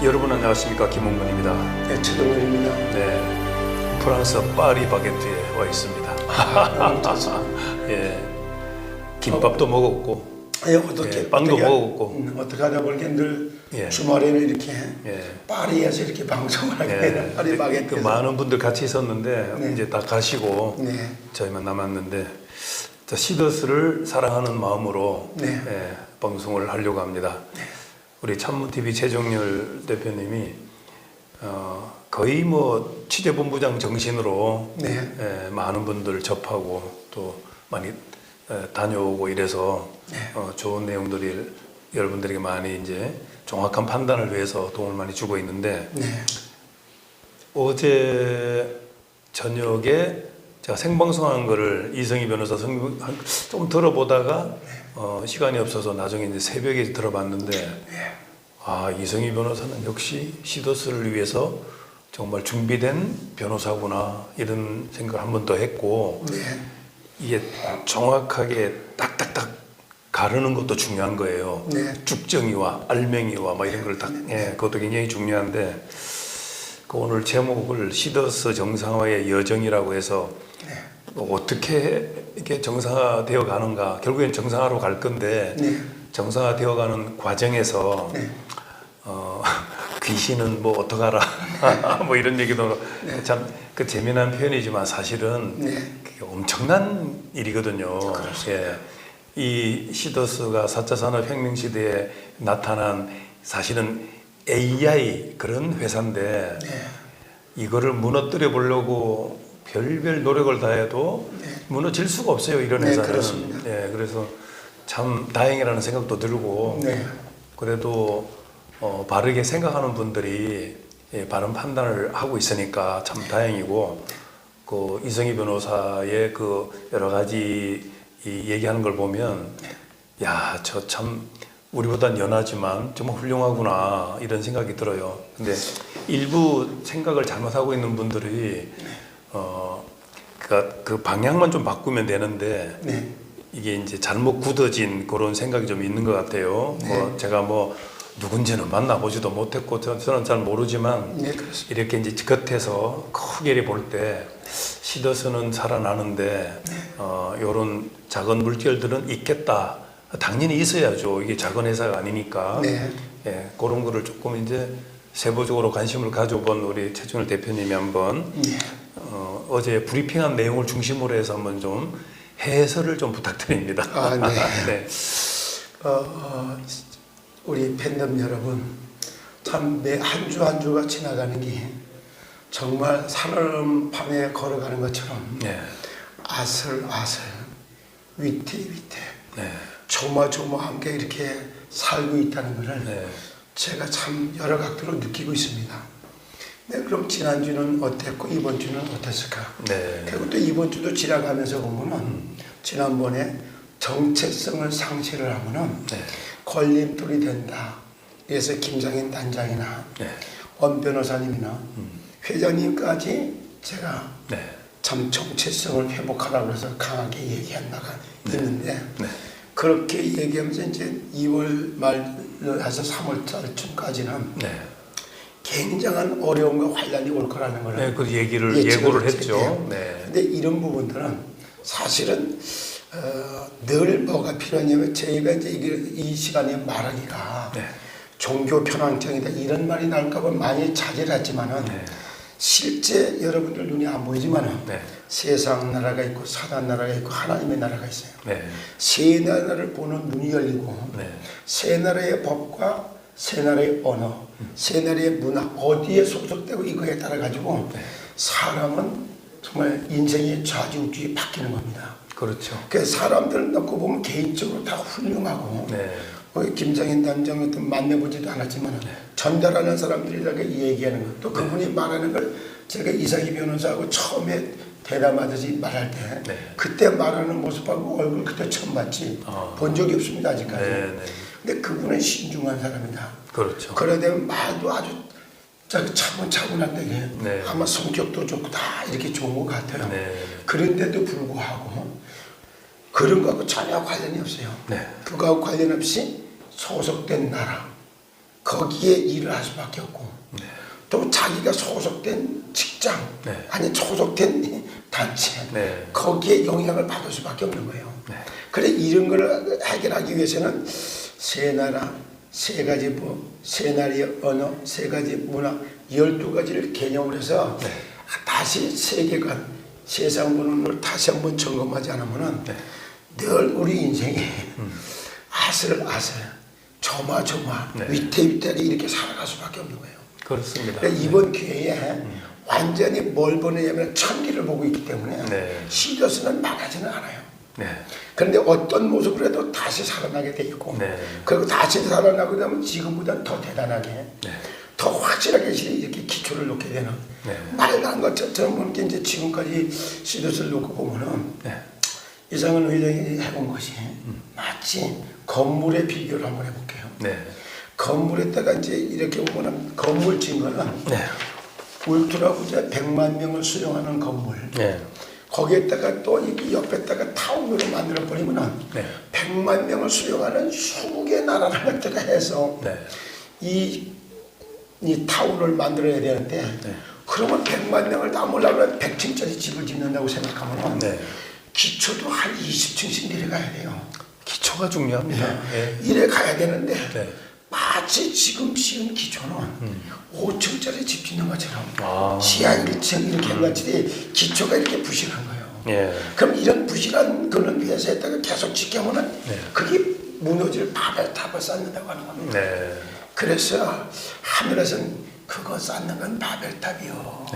여러분 안녕하십니까 김홍근입니다. 네, 최동현입니다. 네, 프랑스 파리 바게트에 와 있습니다. 좋습니다. 예, 김밥도 먹었고, 예, 어떻게 예, 빵도 어떻게, 먹었고. 음, 어떻게 하다 보니까 늘 예. 주말에는 이렇게 예, 파리에서 이렇게 방송을 하게 예, 되는 파리 그 바게트에서 많은 분들 같이 있었는데 네. 이제 다 가시고 네. 저희만 남았는데 자, 시더스를 사랑하는 마음으로 네. 예, 방송을 하려고 합니다. 우리 참무 TV 최종열 대표님이 어, 거의 뭐 취재본부장 정신으로 네. 예, 많은 분들 접하고 또 많이 예, 다녀오고 이래서 네. 어, 좋은 내용들이 여러분들에게 많이 이제 정확한 판단을 위해서 도움을 많이 주고 있는데 네. 어제 저녁에 제가 생방송한 거를 이성희 변호사 성- 한- 좀 들어보다가 어, 시간이 없어서 나중에 이제 새벽에 들어봤는데 아 이성희 변호사는 역시 시도스를 위해서 정말 준비된 변호사구나 이런 생각을 한 번 더 했고 네. 이게 정확하게 딱딱딱 가르는 것도 중요한 거예요. 네. 죽정이와 알맹이와 막 이런 걸 딱, 예, 그것도 굉장히 중요한데, 그 오늘 제목을 시더스 정상화의 여정이라고 해서 네. 뭐 어떻게 이게 정상화되어 가는가, 결국엔 정상화로 갈 건데, 네. 정상화되어 가는 과정에서, 네. 어, 귀신은 뭐 어떡하라, 뭐 이런 얘기도 참그 재미난 표현이지만 사실은 네. 그게 엄청난 일이거든요. 예. 이 시더스가 4차 산업혁명 시대에 나타난 사실은 AI 그런 회사인데 네. 이거를 무너뜨려 보려고 별별 노력을 다해도 무너질 수가 없어요 이런 네, 회사는. 그렇습니다. 예, 그래서 참 다행이라는 생각도 들고 네. 그래도 어, 바르게 생각하는 분들이 예, 바른 판단을 하고 있으니까 참 다행이고 그 이성희 변호사의 그 여러 가지 이 얘기하는 걸 보면 야 저 참 우리보단 연하지만 정말 훌륭하구나 이런 생각이 들어요. 근데 일부 생각을 잘못하고 있는 분들이 어 그러니까 그 방향만 좀 바꾸면 되는데 네. 이게 이제 잘못 굳어진 그런 생각이 좀 있는 것 같아요. 뭐 제가 뭐 누군지는 만나보지도 못했고 저- 저는 잘 모르지만 네. 이렇게 이제 겉에서 크게 볼 때 시더스는 살아나는데 어 요런 작은 물결들은 있겠다. 당연히 있어야죠. 이게 작은 회사가 아니니까. 네. 예, 그런 거를 조금 이제 세부적으로 관심을 가져본 우리 최준일 대표님이 한번 네. 어, 어제 브리핑한 내용을 중심으로 해서 한번 좀 해설을 좀 부탁드립니다. 아, 네. 네. 어, 어, 우리 팬덤 여러분, 참 매 한 주 한 주가 지나가는 게 정말 살얼음 밤에 걸어가는 것처럼 네. 아슬아슬 위태위태 네. 조마조마함께 이렇게 살고 있다는 것을 네. 제가 참 여러 각도로 느끼고 있습니다. 네, 그럼 지난주는 어땠고 이번 주는 어땠을까? 네. 그리고 또 이번 주도 지나가면서 보면은 지난번에 정체성을 상실을 하면은 네. 걸림돌이 된다. 그래서 김장인 단장이나 네. 원 변호사님이나 회장님까지 제가 네. 참 정체성을 회복하라고 해서 강하게 얘기한 바가 있는데 네. 그렇게 얘기하면서 이제 2월 말에서 3월 달쯤까지는 네. 굉장한 어려움과 환란이 올 거라는 걸 네, 그 얘기를 예고를 했죠. 네. 근데 이런 부분들은 사실은 어, 늘 뭐가 필요하냐면 저희가 이제 이 시간에 말하기가 네. 종교 편향성이다 이런 말이 나올까 봐 많이 자제를 했지만은 네. 실제 여러분들 눈에 안 보이지만은 네. 세상 나라가 있고 사단 나라가 있고 하나님의 나라가 있어요. 네. 세 나라를 보는 눈이 열리고 네. 세 나라의 법과 세 나라의 언어, 세 나라의 문화 어디에 소속되고 이거에 따라 가지고 네. 사람은 정말 인생의 좌지우지에 바뀌는 겁니다. 그렇죠. 그 사람들 놓고 보면 개인적으로 다 훌륭하고 네. 어, 김장인 단장 같은 만나보지도 않았지만 전달하는 사람들이라고 얘기하는 것, 또 그분이 말하는 걸 제가 이상희 변호사하고 처음에 대담하듯이 말할 때 네. 그때 말하는 모습하고 얼굴 그때 처음 봤지 아. 본 적이 없습니다 아직까지. 네, 네. 근데 그분은 신중한 사람이다. 그렇죠. 그러다 보면 말도 아주 차분차분한데 네. 아마 성격도 좋고 다 이렇게 좋은 것 같아요. 네. 그런데도 불구하고 그런 거하고 전혀 관련이 없어요. 네. 그거하고 관련 없이 소속된 나라 거기에 일을 할 수밖에 없고 네. 또 자기가 소속된 직장 네. 아니 소속된 단체 네. 거기에 영향을 받을 수밖에 없는 거예요. 네. 그래 이런 걸 해결하기 위해서는 세 나라, 세 가지 뭐, 세 나라의 언어, 세 가지 문화, 열두 가지를 개념을 해서 네. 다시 세계관, 세상 보는 걸 다시 한번 점검하지 않으면은 네. 늘 우리 인생이 아슬아슬, 조마조마, 네. 위태위태하게 이렇게 살아갈 수밖에 없는 거예요. 그렇습니다. 그러니까 이번 기회에 완전히 뭘 보느냐면 천기를 보고 있기 때문에 네. 시리어스는 망하지는 않아요. 네. 그런데 어떤 모습으로 해도 다시 살아나게 돼 있고 네. 그리고 다시 살아나고 나면 지금보다는 더 대단하게 네. 더 확실하게 이렇게 기초를 놓게 되는 네. 말도 안 것처럼 이렇게 이제 지금까지 시리어스를 놓고 보면은 네. 이상은 회장이 해본 것이 마치 건물의 비교를 한번 해볼게요. 네. 건물에다가 이제 이렇게 보면은 건물 진 거는 네. 울트라고 이제 100만 명을 수용하는 건물. 네. 거기에다가 또 이 옆에다가 타운으로 만들어 버리면은 네. 100만 명을 수용하는 20개 나라를 갖다가 해서 네. 이, 이 타운을 만들어야 되는데 네. 그러면 100만 명을 담으려면 100층짜리 집을 짓는다고 생각하면 네. 기초도 한 20층씩 내려가야 돼요. 기초가 중요합니다. 네. 이래 가야 되는데 네. 마치 지금 지은 기초는 5층짜리 집 짓는 것처럼 아. 지하 1층 이렇게 한 것들이 기초가 이렇게 부실한 거예요. 예. 그럼 이런 부실한 그런 위에서에다가 계속 지켜보면 네. 그게 무너질 바벨탑을 쌓는다고 하는 겁니다. 네. 그래서 하늘에서는 그거 쌓는 건 바벨탑이요.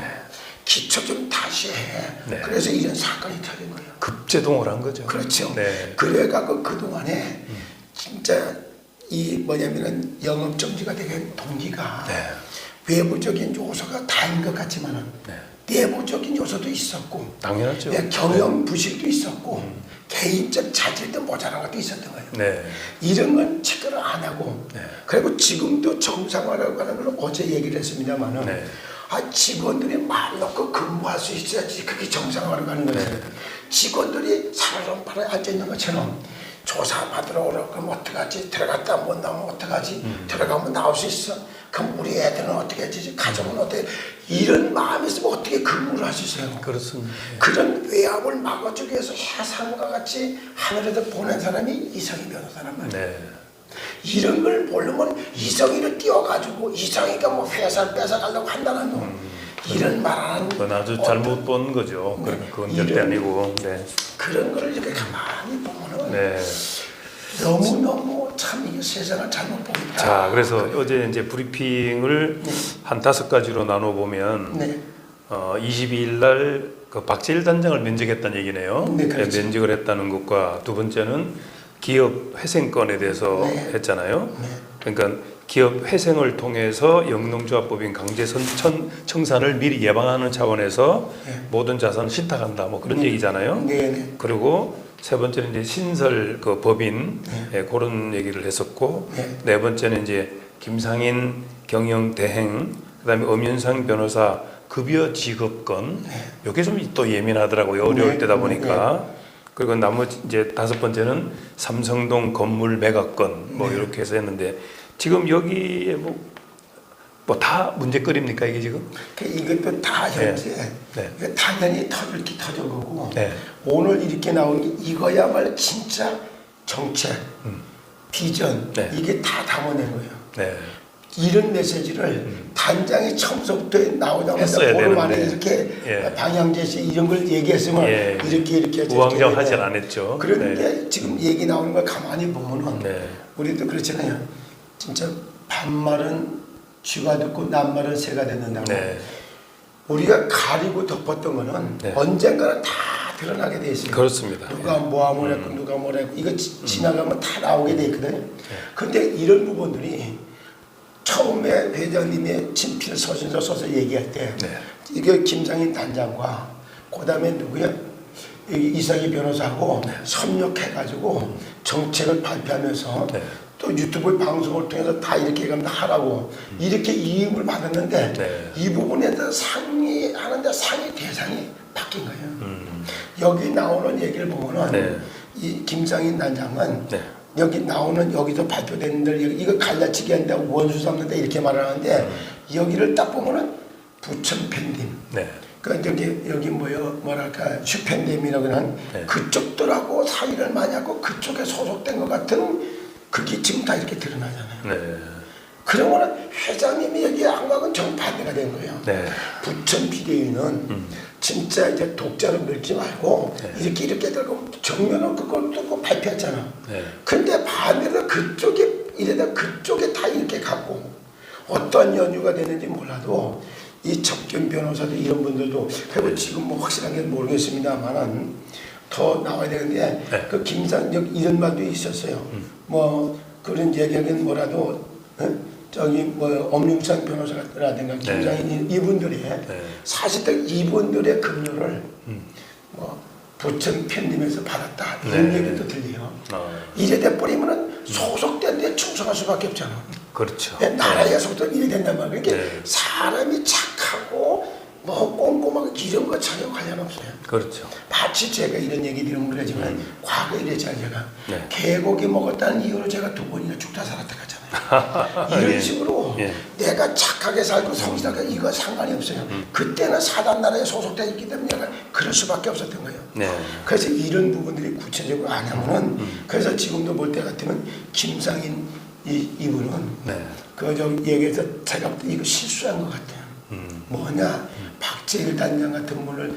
기초 좀 다시 해. 네. 그래서 이런 사건이 터진 거예요. 급제동을 한 거죠. 그렇죠. 네. 그래갖고 그동안에 진짜 이 뭐냐면은 영업 정지가 되게 동기가 네. 외부적인 요소가 다인 것 같지만은 네. 내부적인 요소도 있었고 당연하죠. 예, 경영 부실도 있었고 개인적 자질도 모자란 것도 있었던 거예요. 네. 이런 건 체크를 안 하고 네. 그리고 지금도 정상화라고 하는 걸 어제 얘기를 했습니다만은 네. 아 직원들이 말 놓고 근무할 수 있어야지 그게 정상화로 가는 거예요. 네. 직원들이 사람 팔에 앉아 있는 것처럼 조사 받으러 오라고 그럼 어떡하지? 들어갔다 못 나오면 어떡하지? 음. 들어가면 나올 수 있어? 그럼 우리 애들은 어떻게 하지 가정은 어떻게? 이런 마음이 있으면 어떻게 근무를 할수 있어요? 그렇습니다. 그런 외압을 막아주기 위해서 해상과 같이 하늘에서 보낸 사람이 이성희 변호사란 말이에요. 네. 이런 걸 모르면 이성이를 띄워가지고 이성이가 뭐 회사를 뺏어가려고 한다는 놈 이런 말 하는 그건 아주 잘못 본 거죠. 그- 그건 절대 이런- 아니고. 네. 그런 걸 이렇게 가만히 보면은 네. 너무 너무 참 이게 세상을 잘못 보고 있다 자, 그래서 어제 이제 브리핑을 한 다섯 가지로 나눠 보면 네. 어, 22일 날 그 박재일 단장을 면직했다는 얘기네요. 네, 그렇죠. 면직을 했다는 것과 두 번째는 기업 회생건에 대해서 네. 했잖아요. 네. 그러니까 기업 회생을 통해서 영농조합법인 강제선 천, 청산을 미리 예방하는 차원에서 네. 모든 자산을 신탁한다. 뭐 그런 얘기잖아요. 네, 네. 그리고 세 번째는 이제 신설 그 법인 예, 그런 얘기를 했었고 네. 네 번째는 이제 김상인 경영 대행 그다음에 엄윤상 변호사 급여 지급건 요게 좀 또 예민하더라고요 어려울 네, 때다 네, 보니까 그리고 나머지 이제 다섯 번째는 삼성동 건물 매각건 뭐 네. 이렇게 해서 했는데 지금 여기에 뭐 뭐다 문제거리입니까 이게 지금? 그 이것도 다 현재 네. 이거 당연히 터질 게 터진 거고 네. 오늘 이렇게 나온 게 이거야말로 진짜 정책, 비전 네. 이게 다 담아낸 거예요. 네. 이런 메시지를 단장이 처음부터 나오자마자 보름 안에 되는데. 이렇게 예. 방향 제시 이런 걸 얘기했으면 예. 이렇게 이렇게 해서 우왕좌왕 이렇게 하질 되는데 않았죠. 그런데 지금 얘기 나오는 걸 가만히 보면은 네. 우리도 그렇잖아요. 진짜 반말은 쥐가 듣고 낱말은 새가 듣는다고. 네. 우리가 가리고 덮었던 거는 네. 언젠가는 다 드러나게 돼 있어요. 그렇습니다. 누가 뭐 음. 했고 누가 뭐 했고 이거 지, 지나가면 다 나오게 돼 있거든요. 근데 이런 부분들이 처음에 회장님의 친필 서신서 써서 얘기할 때 네. 이게 김상인 단장과 그다음에 누구야 이 이상희 변호사하고 협력해가지고 정책을 발표하면서 네. 또 유튜브 방송을 통해서 다 이렇게 가면 하라고 이렇게 이임을 받았는데 네. 이 부분에 대해서 상의하는데 상의 대상이 바뀐 거예요. 음. 여기 나오는 얘기를 보면은 네. 이 김상인 단장은 네. 여기 나오는 여기서 발표되는 들 이거 갈라치기 한다 원수 삼는다 이렇게 말하는데 여기를 딱 보면은 부천 팬님 네. 그 여기 여기 뭐요 뭐랄까 슈팬님이라고 하는 네. 그쪽들하고 사이를 많이 하고 그쪽에 소속된 것 같은 그게 지금 다 이렇게 드러나잖아요. 네. 그러면은 회장님이 여기 안 가면 정반대가 된 거예요. 네. 부천 비대위는 진짜 이제 독자로 밀지 말고 네. 이렇게 이렇게 들고 정면은 그걸 두고 발표했잖아. 네. 근데 반대로 그쪽에 이래다 그쪽에 다 이렇게 갖고 어떤 연유가 되는지 몰라도 이 접견 변호사도 이런 분들도 그리고 지금 뭐 확실하게 모르겠습니다만은 더 나와야 되는데 네. 그 김상혁 이런 말도 있었어요. 뭐 그런 얘기하긴 뭐라도 어? 저기 뭐 엄윤상 변호사라든가 김상인 이분들이 네. 사실은 이분들의 급료를 뭐 부천 편님에서 받았다 이런 네. 얘기도 들려요. 어, 이래 돼 버리면은 소속된 데 충성할 수밖에 없잖아. 그렇죠. 예, 나라의 속도 이래 된단 말이야. 그러니까 네. 사람이 착하고 뭐 이런 거 전혀 관련 없어요. 그렇죠. 마치 제가 이런 얘기 드리면 그러지만 과거에 이랬잖아요 제가 음. 네. 개고기 먹었다는 이유로 제가 두 번이나 죽다 살았다 갔잖아요 이런 예. 식으로 예. 내가 착하게 살고 성실하게 이거 상관이 없어요 음. 그때는 사단 나라에 소속돼 있기 때문에 그럴 수밖에 없었던 거예요 네. 그래서 이런 부분들이 구체적으로 안 하면은 음. 그래서 지금도 볼 때 같으면 김상인 이, 이분은 네. 그저 얘기해서 제가 이거 실수한 것 같아요. 음. 뭐냐 박재일 단장 같은 분을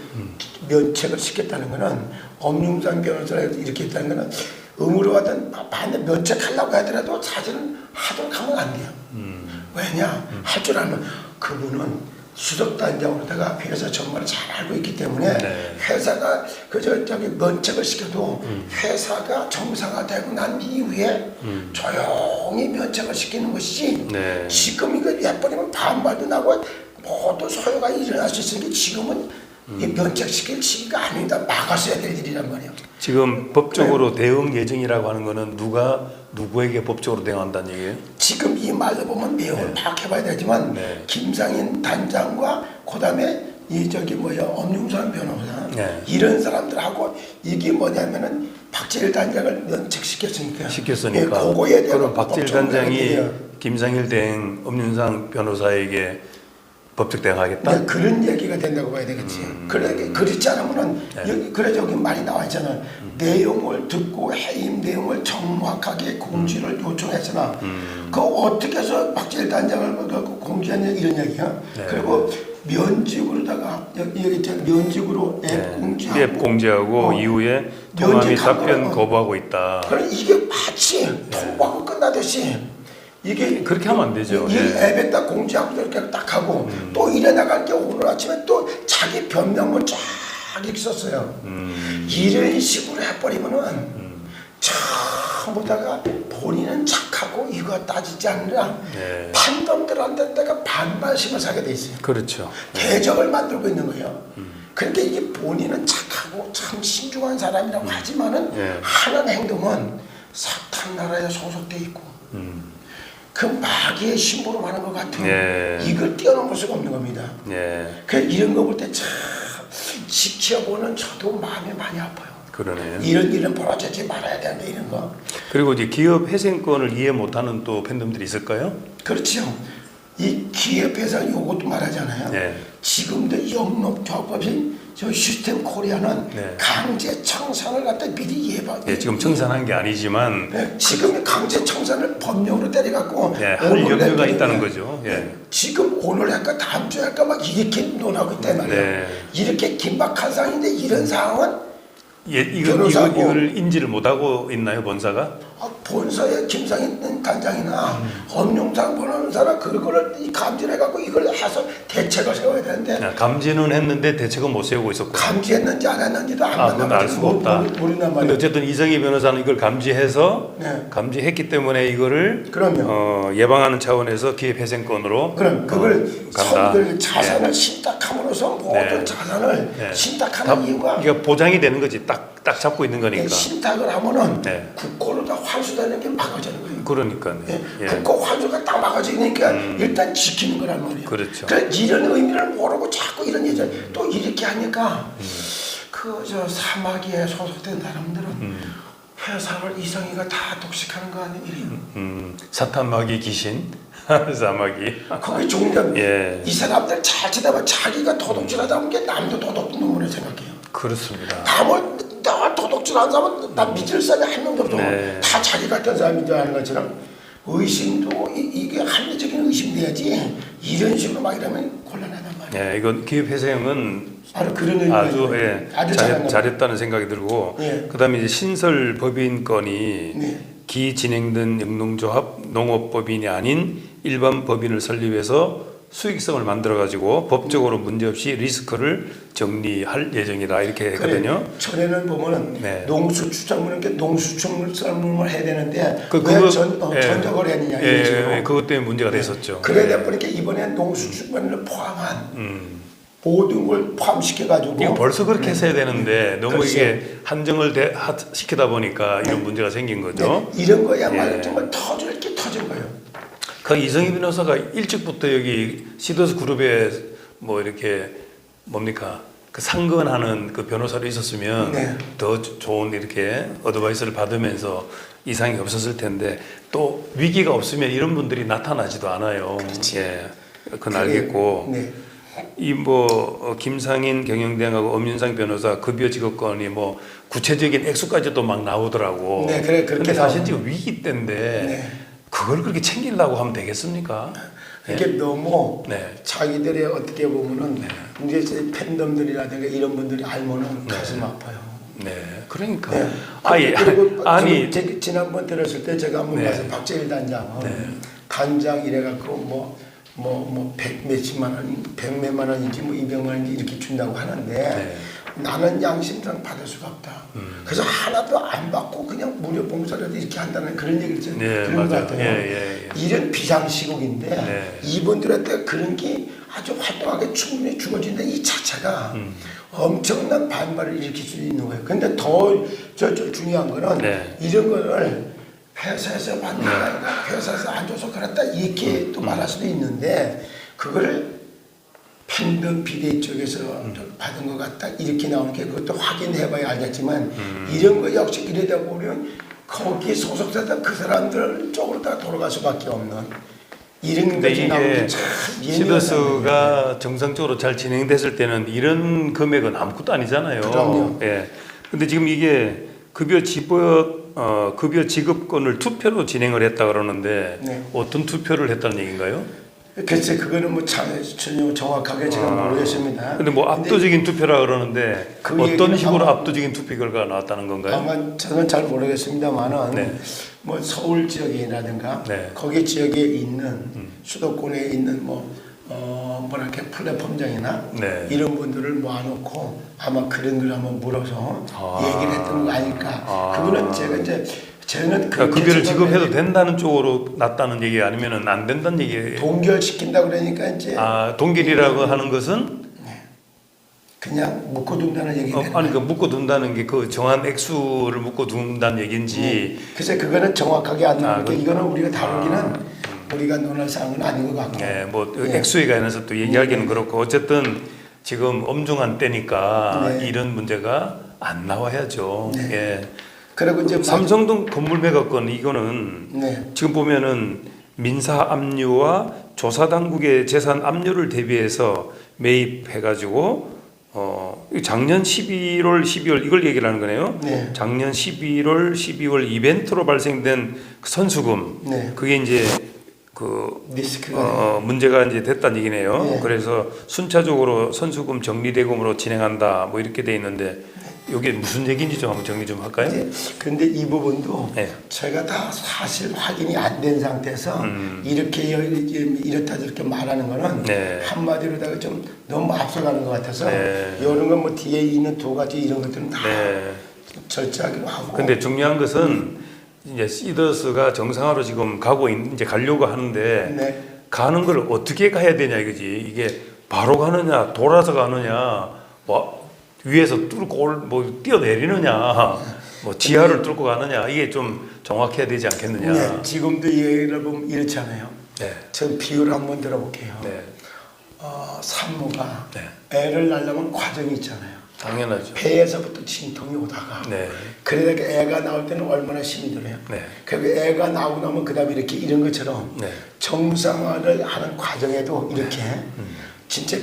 면책을 시켰다는 거는 엄윤상 변호사가 이렇게 했다는 거는 의무로 하든 반대 면책하려고 하더라도 사실은 하도록 하면 안 돼요. 음. 왜냐 할 줄 알면 그분은 수석 단장으로다가 회사 전반을 잘 알고 있기 때문에 네. 회사가 그저 저기 면책을 시켜도 회사가 정상화 되고 난 이후에 조용히 면책을 시키는 것이지 네. 지금 이거 예버리면 반발도 나고 모두 소요가 일어날 수 있으니까 지금은 이 면책시킬 시기가 아니다 막았어야 될 일이란 말이에요. 지금 법적으로 대응 예정이라고 하는 거는 누가 누구에게 법적으로 대응한다는 얘기예요? 지금 이 말로 보면 내용을 파악해봐야 되지만 네. 김상인 단장과 그다음에 이 저기 뭐야 엄용선 변호사 네. 이런 사람들하고 이게 뭐냐면은 박재일 단장을 면책시켰으니까 시켰으니까. 예, 그거에 대한 그럼 법적으로 단장이 김상일 대행 엄윤상 변호사에게 법적 대응하겠다. 네, 그런 얘기가 된다고 봐야 되겠지. 음. 그래 그렇지 않으면은 여기 그래 저기 많이 나와 있잖아. 음. 내용을 듣고 해임 내용을 정확하게 공지를 음. 요청했잖아. 그 어떻게 해서 박재일 단장을 갖고 공지하냐 이런 얘기야. 네. 그리고 면직으로다가 여기 여기 있잖아. 면직으로 앱 네. 공지하고 앱 공지하고 어, 이후에 통함이 답변 거는- 거부하고 있다. 그래 이게 마치 통과가 끝나듯이 이게 그렇게 하면 안 되죠. 이 예. 음. 앱에다 공지하고 이렇게 딱 하고 또 이래 나갈 게 오늘 아침에 또 자기 변명을 쫙 썼어요. 음. 이런 식으로 해버리면은 처음보다가 본인은 착하고 이거 따지지 않느라 네. 판덤들한테 내가 반발심을 사게 돼 있어요. 그렇죠. 대적을 만들고 있는 거예요. 음. 그러니까 이게 본인은 착하고 참 신중한 사람이라고 하지만은 예. 하는 행동은 사탄 나라에 소속돼 있고 음. 그 마귀의 심부름 하는 것 같은 예. 이걸 뛰어넘을 수가 없는 겁니다. 예. 그 이런 거 볼 때 참 지켜보는 저도 마음이 많이 아파요. 그러네요. 이런 일은 벌어지지 말아야 되는데 이런 거 그리고 이제 기업 회생권을 이해 못하는 또 팬덤들이 있을까요? 그렇죠. 이 기업회사 요것도 말하잖아요. 네. 지금도 영업조합법인 저 시스템 코리아는 네. 강제 청산을 갖다 미리 예방. 예, 지금 청산한 게 아니지만 네, 지금 강제 청산을 법령으로 때려갖고 예, 할 염려가 있다는 거죠. 예. 네, 지금 오늘 할까 다음 주에 할까 막 이렇게 논하고 있단 말이에요. 네. 이렇게 긴박한 상황인데 이런 상황은 예, 이거, 이거, 변호사고. 이거를 인지를 못하고 있나요, 본사가? 아, 본사의 김상인 단장이나 음. 엄용상 변호사나 그거를 이 감지해갖고 이걸 해서 대책을 세워야 되는데 아, 감지는 했는데 대책은 못 세우고 있었고. 감지했는지 안 했는지도 안 아, 그건 알 수가 없다. 모른단 근데 말이에요. 어쨌든 이정희 변호사는 이걸 감지해서 네. 감지했기 때문에 이거를 그럼요. 어, 예방하는 차원에서 기업 회생권으로 그럼 그걸 어, 간다. 선들 자산을 신탁함으로써 모든 네. 자산을 네. 신탁하는 다- 이유가 이게 보장이 되는 거지. 딱 딱 잡고 있는 거니까. 신탁을 하면은 네. 국고로 다 환수되는 게 막아지는 거예요. 그러니까요. 예, 예. 국고 환수가 딱 막아지니까 일단 지키는 거란 말이에요. 그렇죠. 그러니까 이런 의미를 모르고 자꾸 이런 얘기 또 이렇게 하니까 그저 사마귀에 소속된 사람들은 회사를 이성이가 다 독식하는 거 아니에요? 음, 사탄마귀 귀신, 사마귀. 거기 종점 예. 이 사람들 잘 쳐다봐 자기가 도둑질하다 보면 게 남도 도둑 놈으로 생각해요. 그렇습니다. 남을 나 도둑질하는 사람은 나 믿을 사람이 한 명도 없어. 네. 다 자기 같은 사람인 줄 아는 것처럼 의심도 이, 이게 합리적인 의심돼야지 이런 식으로 막 이러면 곤란하단 말이에요. 예, 이건 기업 회생은 바로 그런 의미가 아주 예. 아주 겁니다. 잘했다는 생각이 들고 예. 그다음에 이제 신설 법인 건이 네. 기진행된 영농조합 농업법인이 아닌 일반 법인을 설립해서 수익성을 만들어 가지고 법적으로 문제없이 리스크를 정리할 예정이다 이렇게 했거든요. 그래, 전에는 보면은 네. 농수축산물은 게 농수축산물을 해야 되는데 그- 왜 그거- 전, 어, 예. 전적을 했느냐 예, 식으로. 예, 그것 때문에 문제가 됐었죠. 그러다 보니까 이번에 농수축산물을 포함한 음. 모든 걸 포함시켜 가지고 이거 벌써 그렇게 했어야 되는데 너무 그렇죠. 이게 한정을 대, 하, 시키다 보니까 이런 문제가 생긴 거죠. 네, 이런 거야말로 예. 정말 거예요. 그 이성희 변호사가 일찍부터 여기 시더스 그룹에 뭐 이렇게 뭡니까 그 상근하는 그 변호사로 있었으면 네. 더 조- 좋은 이렇게 어드바이스를 받으면서 이상이 없었을 텐데 또 위기가 없으면 이런 분들이 나타나지도 않아요. 예, 그건 알겠고 네. 이뭐 김상인 경영대행하고 엄윤상 변호사 급여 지급권이 뭐 구체적인 액수까지도 막 나오더라고. 네, 그래, 그렇게 근데 사실. 지금 위기 때인데 네. 그걸 그렇게 챙기려고 하면 되겠습니까? 이게 너무 네. 자기들의 어떻게 보면은 이제 팬덤들이라든가 이런 분들이 알면은 가슴 아파요. 네, 그러니까 네. 아니 그리고 아니 제- 지난번 들었을 때 제가 한번 네. 가서 박재일 단장은 단장 이래갖고 뭐 뭐 뭐 백 몇십만 원, 백 몇만 원인지 뭐 이백만 원인지 이렇게 준다고 하는데 네. 나는 양심상 받을 수가 없다. 음. 그래서 하나도 안 받고 그냥 무료 봉사라도 이렇게 한다는 그런 얘기를 좀 네, 들은 것 맞아요. 같아요. 예, 예, 예. 이런 비상시국인데 네. 이분들한테 그런 게 아주 활동하게 충분히 주어진다 이 자체가 음. 엄청난 반발을 일으킬 수 있는 거예요. 근데 더 저, 저 중요한 거는 네. 이런 거를 회사에서 받는 거니까 회사에서 안 줘서 그랬다 이렇게 또 말할 수도 있는데 그거를 팬덤 비대 쪽에서 받은 것 같다 이렇게 나오는 게 그것도 확인해봐야 알겠지만 이런 거 역시 이러다 보면 거기에 소속되던 그 사람들 쪽으로 다 돌아갈 수밖에 없는 이런 근데 것이 나오는 이게. 시더스가 정상적으로 잘 진행됐을 때는 이런 금액은 아무것도 아니잖아요. 그럼요. 예. 근데 지금 이게 급여 지급 어 급여 지급권을 투표로 진행을 했다 그러는데 네. 어떤 투표를 했다는 얘기인가요? 글쎄 그거는 뭐 참, 전혀 정확하게 제가 모르겠습니다. 아. 근데 뭐 압도적인 투표라 그러는데 그 어떤 식으로 아마- 압도적인 투표 결과가 나왔다는 건가요? 아마 저는 잘 모르겠습니다만은 네. 뭐 서울 지역이라든가 네. 음. 거기 지역에 있는 수도권에 있는 뭐 어, 뭐랄까 플랫폼장이나 네. 이런 분들을 모아놓고 아마 그런 걸 한번 물어서 아. 얘기를 했던 거 아닐까. 아. 그거는 제가 이제 저는 그러니까 급여를 지급해도 된다는 쪽으로 났다는 얘기 아니면은 안 된다는 얘기. 동결시킨다 그러니까 이제 아 동결이라고 하는 것은 그냥 묶어둔다는 얘기 어, 아니 그. 묶어둔다는 게 그 정한 액수를 묶어둔다는 얘기인지 글쎄 그거는 정확하게 안 아, 나오니까 그- 이거는 우리가 다루기는 우리가 논할 사항은 아닌 것 같고 예, 뭐 예. 액수에 관해서 또 얘기하기는 그렇고 어쨌든 지금 엄중한 때니까 네. 이런 문제가 안 나와야죠. 네. 예. 그리고 이제 삼성동 건물 매각권 이거는 네. 지금 보면은 민사 압류와 조사 당국의 재산 압류를 대비해서 매입해 가지고 어 이거 작년 11월, 12월 이걸 얘기를 하는 거네요. 네. 작년 11월, 12월 이벤트로 발생된 그 선수금 네. 그게 이제 그 어, 문제가 이제 됐다는 얘기네요. 네. 그래서 순차적으로 선수금 정리 대금으로 진행한다 뭐 이렇게 돼 있는데 이게 무슨 얘기인지 좀 한번 정리 좀 할까요? 이제 그런데 이 부분도 네. 제가 다 사실 확인이 안 된 상태에서 음. 이렇게 이렇다 저렇게 말하는 거는 네. 한마디로다가 좀 너무 앞서가는 것 같아서 네. 이런 건 뭐 뒤에 있는 두 가지 이런 것들은 다 네. 절제하기로 하고 근데 중요한 것은 이제 시더스가 정상화로 지금 가고 있, 이제 가려고 하는데 네. 가는 걸 어떻게 가야 되냐 이거지. 이게 바로 가느냐, 돌아서 가느냐, 뭐 위에서 뚫고 올, 뭐 뛰어내리느냐, 뭐 지하를 뚫고 가느냐 이게 좀 정확해야 되지 않겠느냐. 네, 지금도 예를 보면 이렇잖아요. 네. 저 비유를 한번 들어볼게요. 네. 어, 산모가 네. 애를 낳으려면 과정이 있잖아요. 당연하죠. 배에서부터 진통이 오다가 네. 그러다가 애가 나올 때는 얼마나 힘이 들어요. 네. 그리고 애가 나오고 나면 그다음에 이렇게 이런 것처럼 네. 정상화를 하는 과정에도 이렇게 음. 진짜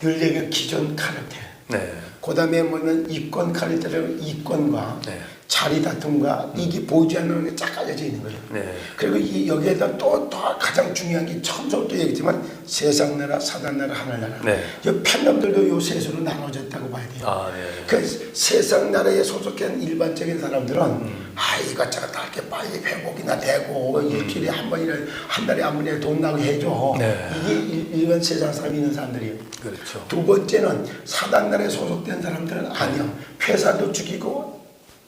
늘 얘기한 기존 카르텔 네. 그 다음에 뭐는 이권 카르텔은 이권과 네. 자리 다툼과 이게 보이지 않는 게 쫙 깔려져 있는 거예요. 네. 그리고 이 여기에다 또, 또 가장 중요한 게 처음부터 얘기했지만 세상 나라, 사단 나라, 하늘 나라. 네. 이 팬덤들도 요 셋으로 나눠졌다고 봐야 돼요. 아, 네. 그 세상 나라에 소속한 일반적인 사람들은 아 이것저것 다 이렇게 빨리 회복이나 되고 일주일에 한 번이나 한 달에 한 번이나 돈 나고 해줘. 네. 이게 일- 일반 세상 사람이 있는 사람들이에요. 그렇죠. 두 번째는 사단 나라에 소속된 사람들은 아니요. 회사도 죽이고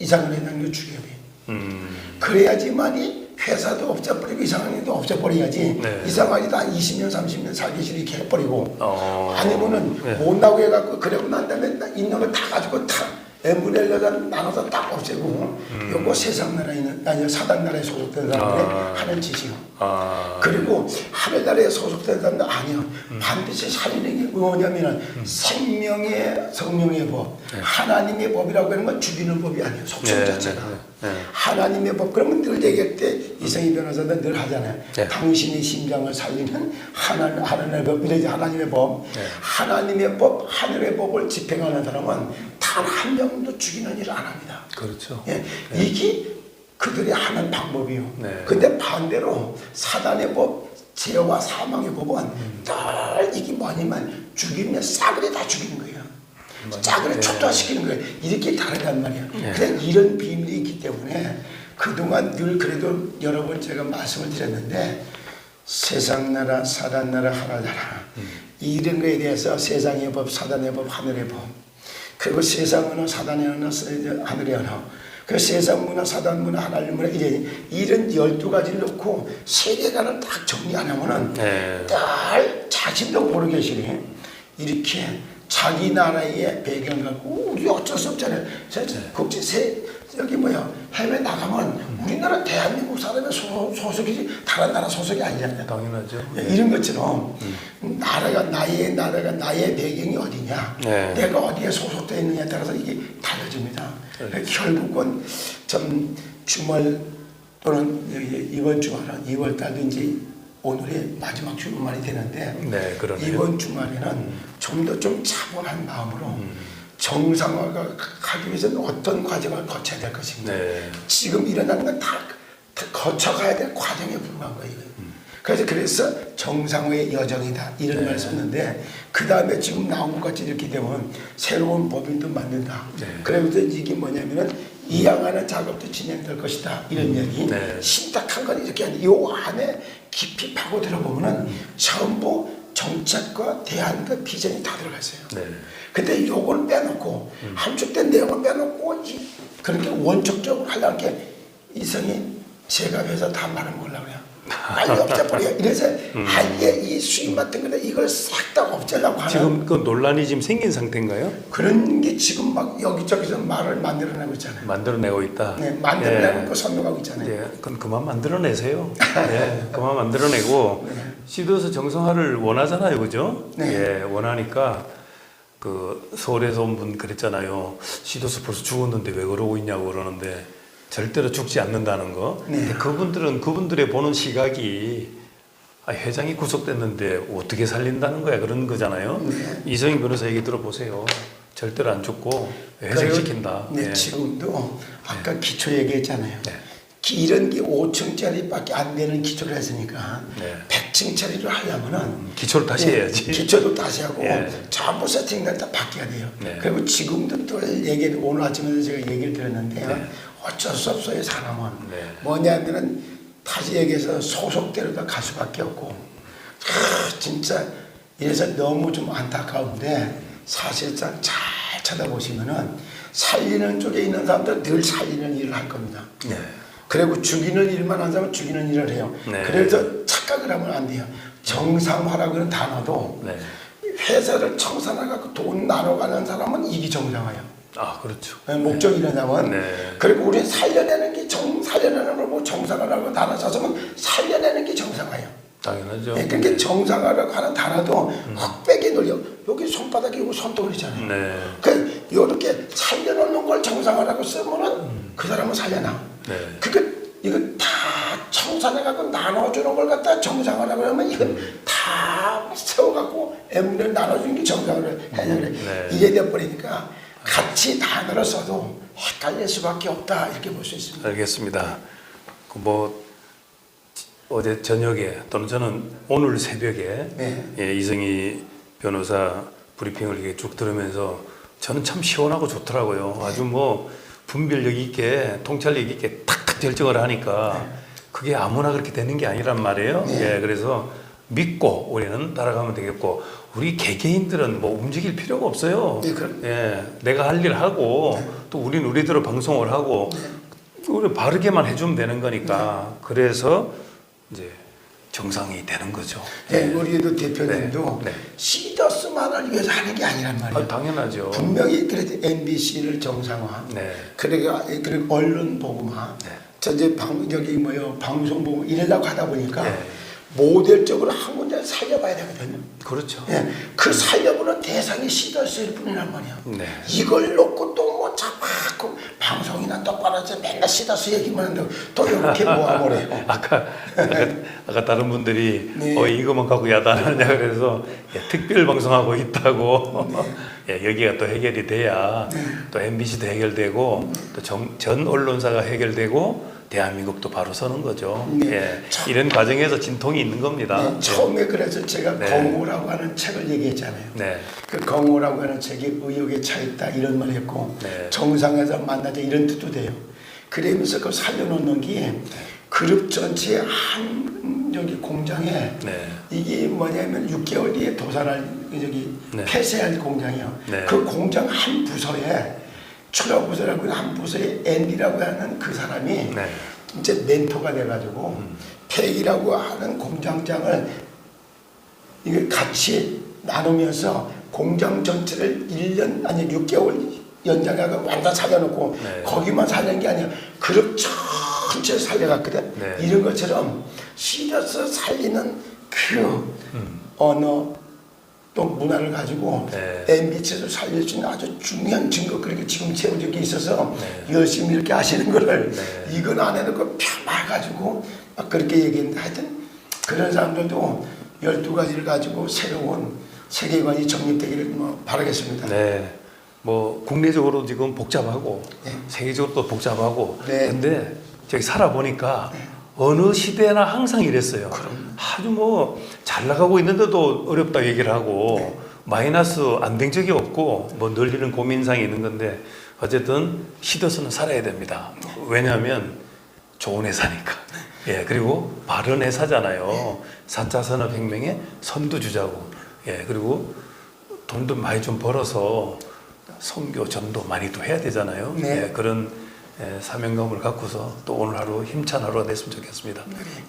이상한 죽여야 돼요. 음. 그래야지만이 회사도 없애버리고 이상한 일도 없애버려야지 네. 이상한 일도 한 20년 30년 살기 싫게 이렇게 해버리고 어. 아니면은 네. 못 나오고 해갖고 그러고 난 다음에 나- 있는 걸 다 가지고 다 분의 1로 나눠서 딱 없애고 요거 세상 나라에 있는 아니 사단 나라에 소속된 사람들의 음. 아. 하는 짓이요 아. 그리고 하늘나라에 소속된 사람들 아니요 반드시 살리는 게 뭐냐면은 생명의 성령의 법 네. 하나님의 법이라고 하는 건 죽이는 법이 아니에요 속성 네, 자체가 네, 네. 하나님의 법 그러면 늘 얘기할 때 이성희 변호사는 늘 하잖아요 네. 당신의 심장을 살리는 하나, 하나님의 법 이러지 하나님의 법 네. 하나님의 법 하늘의 법을 집행하는 사람은 단 한 명도 죽이는 일을 안 합니다 그렇죠. 예, 이게 그들이 하는 방법이요. 네. 근데 반대로 사단의 법, 죄와 사망의 법은 늘 이게 뭐냐면 죽이면 싸그리 다 죽이는 거예요. 싸그리 네. 초토화시키는 거예요. 이렇게 다르단 말이에요. 네. 그래 이런 비밀이 있기 때문에 그동안 늘 그래도 여러 번 제가 말씀을 드렸는데 세상 나라, 사단 나라, 하나 나라 이런 거에 대해서 세상의 법, 사단의 법, 하늘의 법 그리고 세상 문화, 사단의 언어, 하늘의 언어. 그 세상 문화, 사단 문화, 하나님 문화 이래 이런 열두 가지를 놓고 세계관을 딱 정리 안 하면은 네. 늘 자신도 모르게 시네 이렇게 자기 나라의 배경 갖고 우리 어쩔 수 없잖아요. 저, 저, 국제 세 여기 뭐야 해외 나가면 우리나라 대한민국 사람의 소, 소속이지 다른 나라 소속이 아니잖아요. 당연하죠. 예, 이런 것처럼 나라가 나의 나라가 나의 배경이 어디냐, 네. 내가 어디에 소속되어 있느냐에 따라서 이게 달라집니다. 결국은 좀 주말 또는 이번 주말은 2월 달도 이제 오늘이 마지막 주말이 되는데 네. 이번 주말에는 좀더 좀 차분한 마음으로 정상화가 가기 위해서는 어떤 과정을 거쳐야 될 것입니다. 네. 지금 일어나는 건다 거쳐가야 될 과정에 불과한 거예요. 그래서 그래서 정상화의 여정이다 이런 네. 말씀했는데 그 다음에 지금 나온 것 같이 이렇게 되면 새로운 법인도 만든다. 네. 그래서 이게 뭐냐면은 이양하는 작업도 진행될 것이다 이런 얘기. 네. 심각한 건 이렇게 아니 요 안에 깊이 파고 들어보면은 전부 정책과 대안과 비전이 다 들어가 있어요. 네. 근데 요걸 빼놓고 함축된 내용을 빼놓고 이, 그렇게 원칙적으로 하려는 게 이성이 제가 해서 다 말아먹으려고 그래요. 빨리 없애버려. 이래서 아예 이 수입 같은 거는 이걸 싹 다 없애려고 하는 지금 그 논란이 지금 생긴 상태인가요? 그런 게 지금 막 여기저기서 말을 만들어내고 있잖아요. 만들어내고 있다. 네, 만들어내고 예. 또 선동하고 있잖아요. 예, 그건 그만 만들어내세요. 네, 그만 만들어내고 시도에서 정상화를 원하잖아요, 그죠? 네. 예, 원하니까 그 서울에서 온 분 그랬잖아요. 시도에서 벌써 죽었는데 왜 그러고 있냐고 그러는데 절대로 죽지 않는다는 거. 네. 근데 그분들은 그분들의 보는 시각이 아, 회장이 구속됐는데 어떻게 살린다는 거야 그런 거잖아요. 네. 이성인 변호사 얘기 들어보세요. 절대로 안 죽고 회생시킨다. 네, 예. 지금도 아까 기초 얘기했잖아요. 네. 기- 이런 게 5층짜리밖에 안 되는 기초를 했으니까 네. 100층짜리를 하려면은 기초를 다시 예, 해야지. 기초도 다시 하고 예. 전부 세팅을 다 바뀌어야 돼요. 네. 그리고 지금도 또 얘기 오늘 아침에도 제가 얘기를 드렸는데요. 네. 어쩔 수 없어요 사람은. 네. 뭐냐면은 다시 얘기해서 소속대로 다 갈 수밖에 없고 아, 진짜 이래서 너무 좀 안타까운데 사실상 잘 쳐다보시면은 살리는 쪽에 있는 사람들은 늘 살리는 일을 할 겁니다. 네. 그리고 죽이는 일만 한 사람은 죽이는 일을 해요. 네. 그래서 착각을 하면 안 돼요. 정상화라고 하는 단어도 네. 회사를 청산해갖고 돈 나눠가는 사람은 이게 정상화예요. 아 그렇죠. 목적이 이러냐면 네. 그리고 우리 살려내는 게 정, 살려내는 걸뭐 정상화라고 단어 써서면 살려내는 게 정상화예요. 당연하죠. 네, 그러니까 정상화라고 하는 단어도 흑백에 놀려 여기 손바닥이고 손톱이잖아요. 네. 그 이렇게 살려놓는 걸 정상화라고 쓰면은 그 사람은 살려나. 네. 그게 이거 다 청산해갖고 나눠주는 걸 갖다 정상화라고 하면 이건 음. 다 세워갖고 M을 나눠주는 게 정상화를 해야 그래. 네. 이래 돼버리니까 같이 단어를 써도 헷갈릴 수밖에 없다 이렇게 볼 수 있습니다. 알겠습니다. 그뭐 어제 저녁에 또는 저는 오늘 새벽에 네. 예, 이승희 변호사 브리핑을 이렇게 쭉 들으면서 저는 참 시원하고 좋더라고요. 아주 뭐 분별력 있게 통찰력 있게 탁탁 결정을 하니까 그게 아무나 그렇게 되는 게 아니란 말이에요. 네. 예, 그래서 믿고 우리는 따라가면 되겠고 우리 개개인들은 뭐 움직일 필요가 없어요. 네, 그럼- 예, 내가 할 일 하고 또 우리는 우리대로 방송을 하고 우리 바르게만 해주면 되는 거니까 그래서 이제 정상이 되는 거죠. 네, 우리도 대표님도 네, 네. 시더스만을 위해서 하는 게 아니란 말이에요. 아, 당연하죠. 분명히 그래도 MBC를 정상화, 네. 그리고 그리고 언론 보고마, 네. 전제 방 저기 뭐요 방송 보고 이러려고 하다 보니까 네. 모델적으로 한 군데 살려봐야 되거든요. 그렇죠. 예, 그 살려보는 대상이 시더스일 뿐이란 말이야. 네. 이걸 놓고 또 뭐 자꾸 방송이나 똑바로 해서 맨날 시더스 얘기만 한다고 또 이렇게 모아보래요. 아까, 아까 아까 다른 분들이 네. 어 이것만 갖고 야단하냐 그래서 예, 특별 방송하고 있다고 예, 여기가 또 해결이 돼야 네. 또 MBC도 해결되고 또 전 언론사가 해결되고 대한민국도 바로 서는 거죠. 네. 예, 이런 과정에서 진통이 있는 겁니다. 네, 처음에 그래서 제가 네. 공호라고 하는 책을 얘기했잖아요. 네. 그 공호라고 하는 책이 의욕에 차 있다 이런 말 했고 네. 정상에서 만나자 이런 뜻도 돼요. 그러면서 그 살려놓는 게 그룹 전체 한 음, 여기 공장에 네. 이게 뭐냐면 6개월 뒤에 도산할 여기 네. 폐쇄할 공장이요. 네. 그 공장 한 부서에 추가 부서라고 하는 한 부서에 앤디라고 하는 그 사람이 네. 이제 멘토가 돼가지고 폐기라고 하는 공장장을 이게 같이 나누면서 공장 전체를 1년 아니 6개월 연장하고 완전 살려놓고 네. 거기만 살린 게 아니라 그룹 전체 살려갔거든. 네. 이런 것처럼 시려서 살리는 그 언어 또 문화를 가지고 네. 살릴 수 있는 아주 중요한 증거 그렇게 지금 세워진 게 있어서 네. 열심히 이렇게 하시는 거를 네. 이건 안 해놓고 펴봐가지고 막 그렇게 얘기했는데 하여튼 그런 사람들도 12가지를 가지고 새로운 세계관이 정립되기를 뭐 바라겠습니다. 네. 뭐 국내적으로 지금 복잡하고 네. 세계적으로 또 복잡하고 네. 근데 저기 살아보니까 어느 시대나 항상 이랬어요. 아주 뭐 잘 나가고 있는데도 어렵다 얘기를 하고 네. 마이너스 안 된 적이 없고 뭐 늘리는 고민상이 있는 건데 어쨌든 시도서는 살아야 됩니다. 왜냐하면 좋은 회사니까. 예, 그리고 바른 회사잖아요. 사차 산업혁명의 선두주자고. 예, 그리고 돈도 많이 좀 벌어서 선교 전도 많이 또 해야 되잖아요. 네. 예, 그런 예, 사명감을 갖고서 또 오늘 하루 힘찬 하루가 됐으면 좋겠습니다.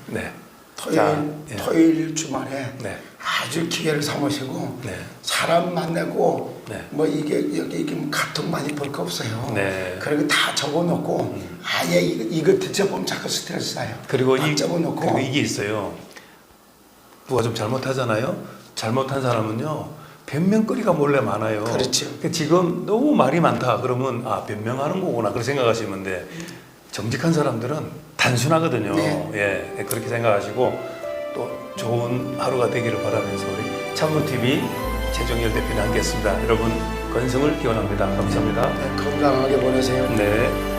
네. 토요일, 자, 예. 토요일 주말에 네. 아주 기회를 삼으시고 네. 사람 만나고 네. 뭐 이게 여기 이게 뭐 카톡 많이 볼 거 없어요. 네. 음. 그리고 다 적어놓고 아예 이거, 이거 듣자 보면 자꾸 스트레스 쌓여. 그리고 막이 적어놓고 그리고 이게 있어요. 누가 좀 잘못하잖아요. 잘못한 사람은요 변명거리가 몰래 많아요. 그렇죠. 그러니까 지금 너무 말이 많다. 그러면 아 변명하는 거구나 그렇게 생각하시면 돼. 정직한 사람들은 단순하거든요. 네. 예 그렇게 생각하시고 또 좋은 하루가 되기를 바라면서 우리 참모 TV 최종열 대표님 함께했습니다. 여러분 건승을 기원합니다. 감사합니다. 네, 건강하게 보내세요. 네.